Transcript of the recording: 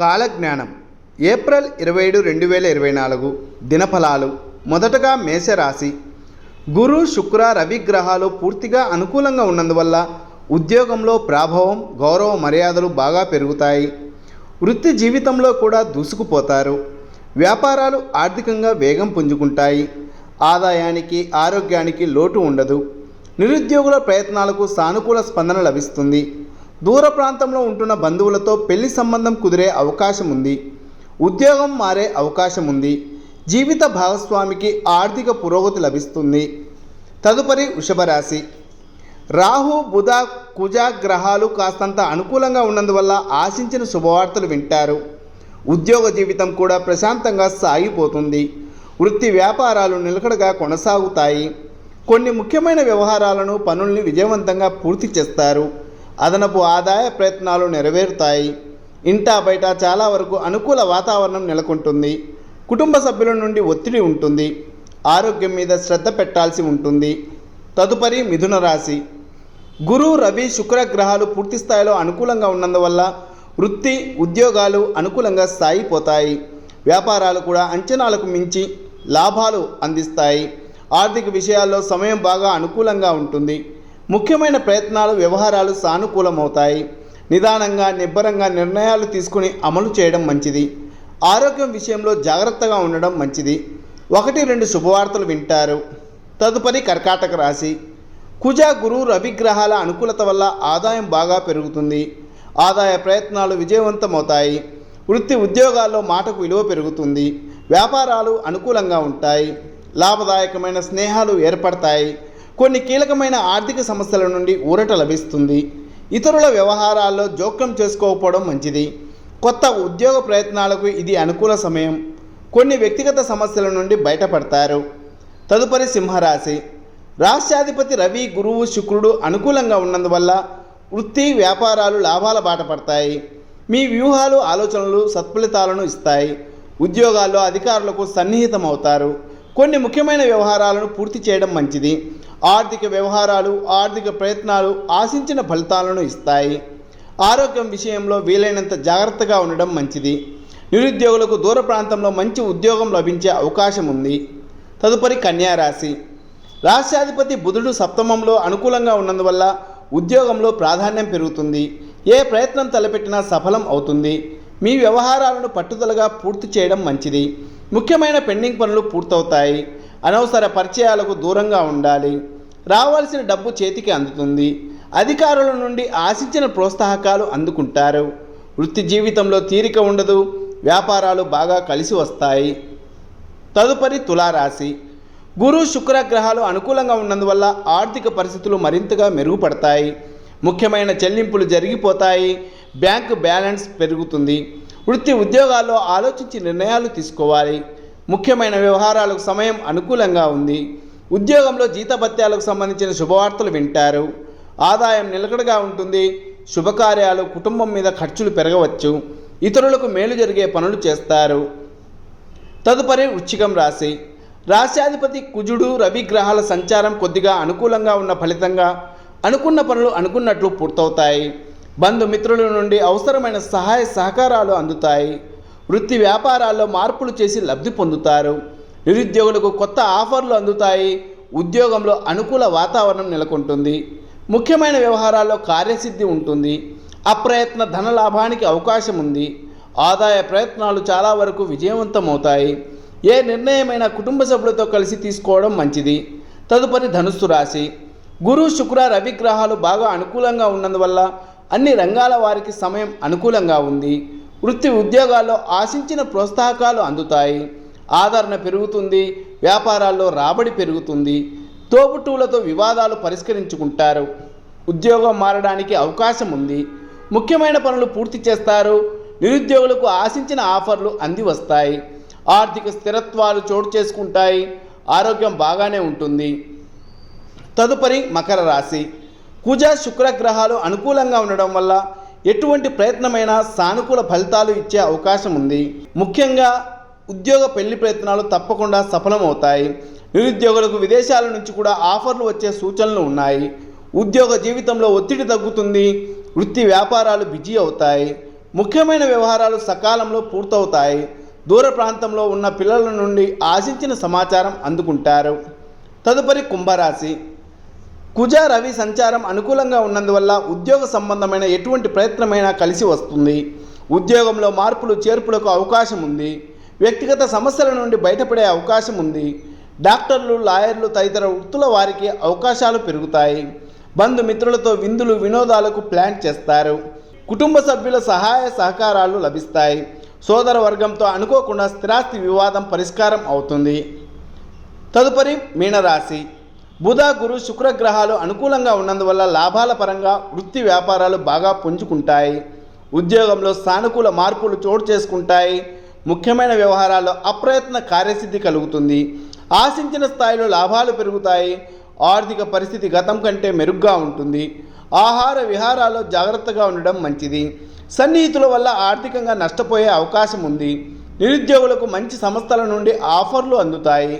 కాలజ్ఞానం. ఏప్రిల్ ఇరవై ఏడు రెండు వేల ఇరవై నాలుగు దినఫలాలు. మొదటగా మేషరాశి. గురు శుక్ర రవి గ్రహాలు పూర్తిగా అనుకూలంగా ఉన్నందువల్ల ఉద్యోగంలో ప్రాభవం గౌరవ మర్యాదలు బాగా పెరుగుతాయి. వృత్తి జీవితంలో కూడా దూసుకుపోతారు. వ్యాపారాలు ఆర్థికంగా వేగం పుంజుకుంటాయి. ఆదాయానికి ఆరోగ్యానికి లోటు ఉండదు. నిరుద్యోగుల ప్రయత్నాలకు సానుకూల స్పందన లభిస్తుంది. దూర ప్రాంతంలో ఉంటున్న బంధువులతో పెళ్ళి సంబంధం కుదిరే అవకాశం ఉంది ఉద్యోగం మారే అవకాశం ఉంది జీవిత భాగస్వామికి ఆర్థిక పురోగతి లభిస్తుంది. తదుపరి వృషభరాశి. రాహు బుధ కుజ గ్రహాలు కాస్తంత అనుకూలంగా ఉన్నందువల్ల ఆశించిన శుభవార్తలు వింటారు. ఉద్యోగ జీవితం కూడా ప్రశాంతంగా సాగిపోతుంది. వృత్తి వ్యాపారాలు నిలకడగా కొనసాగుతాయి. కొన్ని ముఖ్యమైన వ్యవహారాలను పనుల్ని విజయవంతంగా పూర్తి చేస్తారు. అదనపు ఆదాయ ప్రయత్నాలు నెరవేరుతాయి. ఇంటా బయట చాలా వరకు అనుకూల వాతావరణం నెలకొంటుంది. కుటుంబ సభ్యుల నుండి ఒత్తిడి ఉంటుంది. ఆరోగ్యం మీద శ్రద్ధ పెట్టాల్సి ఉంటుంది. తదుపరి మిథున రాశి. గురు రవి శుక్ర గ్రహాలు పూర్తి స్థాయిలో అనుకూలంగా ఉన్నందువల్ల వృత్తి ఉద్యోగాలు అనుకూలంగా సాగిపోతాయి. వ్యాపారాలు కూడా అంచనాలకు మించి లాభాలు అందిస్తాయి. ఆర్థిక విషయాల్లో సమయం బాగా అనుకూలంగా ఉంటుంది. ముఖ్యమైన ప్రయత్నాలు వ్యవహారాలు సానుకూలమవుతాయి. నిదానంగా నిబ్బరంగా నిర్ణయాలు తీసుకుని అమలు చేయడం మంచిది. ఆరోగ్యం విషయంలో జాగ్రత్తగా ఉండడం మంచిది. ఒకటి రెండు శుభవార్తలు వింటారు. తదుపరి కర్కాటక రాశి. కుజ గురు రవిగ్రహాల అనుకూలత వల్ల ఆదాయం బాగా పెరుగుతుంది. ఆదాయ ప్రయత్నాలు విజయవంతమవుతాయి. వృత్తి ఉద్యోగాల్లో మాటకు విలువ పెరుగుతుంది. వ్యాపారాలు అనుకూలంగా ఉంటాయి. లాభదాయకమైన స్నేహాలు ఏర్పడతాయి. కొన్ని కీలకమైన ఆర్థిక సమస్యల నుండి ఊరట లభిస్తుంది. ఇతరుల వ్యవహారాల్లో జోక్యం చేసుకోకపోవడం మంచిది. కొత్త ఉద్యోగ ప్రయత్నాలకు ఇది అనుకూల సమయం. కొన్ని వ్యక్తిగత సమస్యల నుండి బయటపడతారు. తదుపరి సింహరాశి. రాష్ట్రాధిపతి రవి గురువు శుక్రుడు అనుకూలంగా ఉన్నందువల్ల వృత్తి వ్యాపారాలు లాభాల బాట పడతాయి. మీ వ్యూహాలు ఆలోచనలు సత్ఫలితాలను ఇస్తాయి. ఉద్యోగాల్లో అధికారులకు సన్నిహితమవుతారు. కొన్ని ముఖ్యమైన వ్యవహారాలను పూర్తి చేయడం మంచిది. ఆర్థిక వ్యవహారాలు ఆర్థిక ప్రయత్నాలు ఆశించిన ఫలితాలను ఇస్తాయి. ఆరోగ్యం విషయంలో వీలైనంత జాగ్రత్తగా ఉండడం మంచిది. నిరుద్యోగులకు దూర ప్రాంతంలో మంచి ఉద్యోగం లభించే అవకాశం ఉంది. తదుపరి కన్యారాశి రాష్ట్రాధిపతి బుధుడు సప్తమంలో అనుకూలంగా ఉన్నందువల్ల ఉద్యోగంలో ప్రాధాన్యం పెరుగుతుంది. ఏ ప్రయత్నం తలపెట్టినా సఫలం అవుతుంది. మీ వ్యవహారాలను పట్టుదలగా పూర్తి చేయడం మంచిది. ముఖ్యమైన పెండింగ్ పనులు పూర్తవుతాయి. అనవసర పరిచయాలకు దూరంగా ఉండాలి. రావాల్సిన డబ్బు చేతికి అందుతుంది. అధికారుల నుండి ఆశించిన ప్రోత్సాహకాలు అందుకుంటారు. వృత్తి జీవితంలో తీరిక ఉండదు. వ్యాపారాలు బాగా కలిసి వస్తాయి. తదుపరి తులారాశి. గురు శుక్ర గ్రహాలు అనుకూలంగా ఉన్నందువల్ల ఆర్థిక పరిస్థితులు మరింతగా మెరుగుపడతాయి. ముఖ్యమైన చెల్లింపులు జరిగిపోతాయి. బ్యాంకు బ్యాలెన్స్ పెరుగుతుంది. వృత్తి ఉద్యోగాల్లో ఆలోచించి నిర్ణయాలు తీసుకోవాలి. ముఖ్యమైన వ్యవహారాలకు సమయం అనుకూలంగా ఉంది. ఉద్యోగంలో జీతభత్యాలకు సంబంధించిన శుభవార్తలు వింటారు. ఆదాయం నిలకడగా ఉంటుంది. శుభకార్యాలు కుటుంబం మీద ఖర్చులు పెరగవచ్చు. ఇతరులకు మేలు జరిగే పనులు చేస్తారు. తదుపరి వృచ్చికం రాశి. రాశ్యాధిపతి కుజుడు రవి గ్రహాల సంచారం కొద్దిగా అనుకూలంగా ఉన్న ఫలితంగా అనుకున్న పనులు అనుకున్నట్లు పూర్తవుతాయి. బంధుమిత్రుల నుండి అవసరమైన సహాయ సహకారాలు అందుతాయి. వృత్తి వ్యాపారాల్లో మార్పులు చేసి లబ్ధి పొందుతారు. నిరుద్యోగులకు కొత్త ఆఫర్లు అందుతాయి. ఉద్యోగంలో అనుకూల వాతావరణం నెలకొంటుంది. ముఖ్యమైన వ్యవహారాల్లో కార్యసిద్ధి ఉంటుంది. అప్రయత్న ధన లాభానికి అవకాశం ఉంది. ఆదాయ ప్రయత్నాలు చాలా వరకు విజయవంతమవుతాయి. ఏ నిర్ణయమైనా కుటుంబ సభ్యులతో కలిసి తీసుకోవడం మంచిది. తదుపరి ధనుస్సు రాశి. గురు శుక్ర రవి గ్రహాలు బాగా అనుకూలంగా ఉన్నందువల్ల అన్ని రంగాల వారికి సమయం అనుకూలంగా ఉంది. వృత్తి ఉద్యోగాల్లో ఆశించిన ప్రోత్సాహకాలు అందుతాయి. ఆదరణ పెరుగుతుంది. వ్యాపారాల్లో రాబడి పెరుగుతుంది. తోబుట్టువులతో వివాదాలు పరిష్కరించుకుంటారు. ఉద్యోగం మారడానికి అవకాశం ఉంది. ముఖ్యమైన పనులు పూర్తి చేస్తారు. నిరుద్యోగులకు ఆశించిన ఆఫర్లు అంది వస్తాయి. ఆర్థిక స్థిరత్వాలు చోటు చేసుకుంటాయి. ఆరోగ్యం బాగానే ఉంటుంది. తదుపరి మకర రాశి. కుజ శుక్రగ్రహాలు అనుకూలంగా ఉండడం వల్ల ఎటువంటి ప్రయత్నమైనా సానుకూల ఫలితాలు ఇచ్చే అవకాశం ఉంది. ముఖ్యంగా ఉద్యోగ పెళ్ళి ప్రయత్నాలు తప్పకుండా సఫలమవుతాయి. నిరుద్యోగులకు విదేశాల నుంచి కూడా ఆఫర్లు వచ్చే సూచనలు ఉన్నాయి. ఉద్యోగ జీవితంలో ఒత్తిడి తగ్గుతుంది. వృత్తి వ్యాపారాలు బిజీ అవుతాయి. ముఖ్యమైన వ్యవహారాలు సకాలంలో పూర్తవుతాయి. దూర ప్రాంతంలో ఉన్న పిల్లల నుండి ఆశించిన సమాచారం అందుకుంటారు. తదుపరి కుంభరాశి. కుజ రవి సంచారం అనుకూలంగా ఉన్నందువల్ల ఉద్యోగ సంబంధమైన ఎటువంటి ప్రయత్నమైనా కలిసి వస్తుంది. ఉద్యోగంలో మార్పులు చేర్పులకు అవకాశం ఉంది. వ్యక్తిగత సమస్యల నుండి బయటపడే అవకాశం ఉంది. డాక్టర్లు లాయర్లు తదితర వృత్తుల వారికి అవకాశాలు పెరుగుతాయి. బంధుమిత్రులతో విందులు వినోదాలకు ప్లాన్ చేస్తారు. కుటుంబ సభ్యుల సహాయ సహకారాలు లభిస్తాయి. సోదర వర్గంతో అనుకోకుండా స్థిరాస్తి వివాదం పరిష్కారం అవుతుంది. తదుపరి మీనరాశి. బుధ గురు శుక్ర గ్రహాలు అనుకూలంగా ఉన్నందువల్ల లాభాల పరంగా వృత్తి వ్యాపారాలు బాగా పుంజుకుంటాయి. ఉద్యోగంలో సానుకూల మార్పులు చోటు చేసుకుంటాయి. ముఖ్యమైన వ్యవహారాల్లో అప్రయత్న కార్యసిద్ధి కలుగుతుంది. ఆశించిన స్థాయిలో లాభాలు పెరుగుతాయి. ఆర్థిక పరిస్థితి గతం కంటే మెరుగ్గా ఉంటుంది. ఆహార విహారాల్లో జాగ్రత్తగా ఉండడం మంచిది. సన్నిహితుల వల్ల ఆర్థికంగా నష్టపోయే అవకాశం ఉంది. నిరుద్యోగులకు మంచి సంస్థల నుండి ఆఫర్లు అందుతాయి.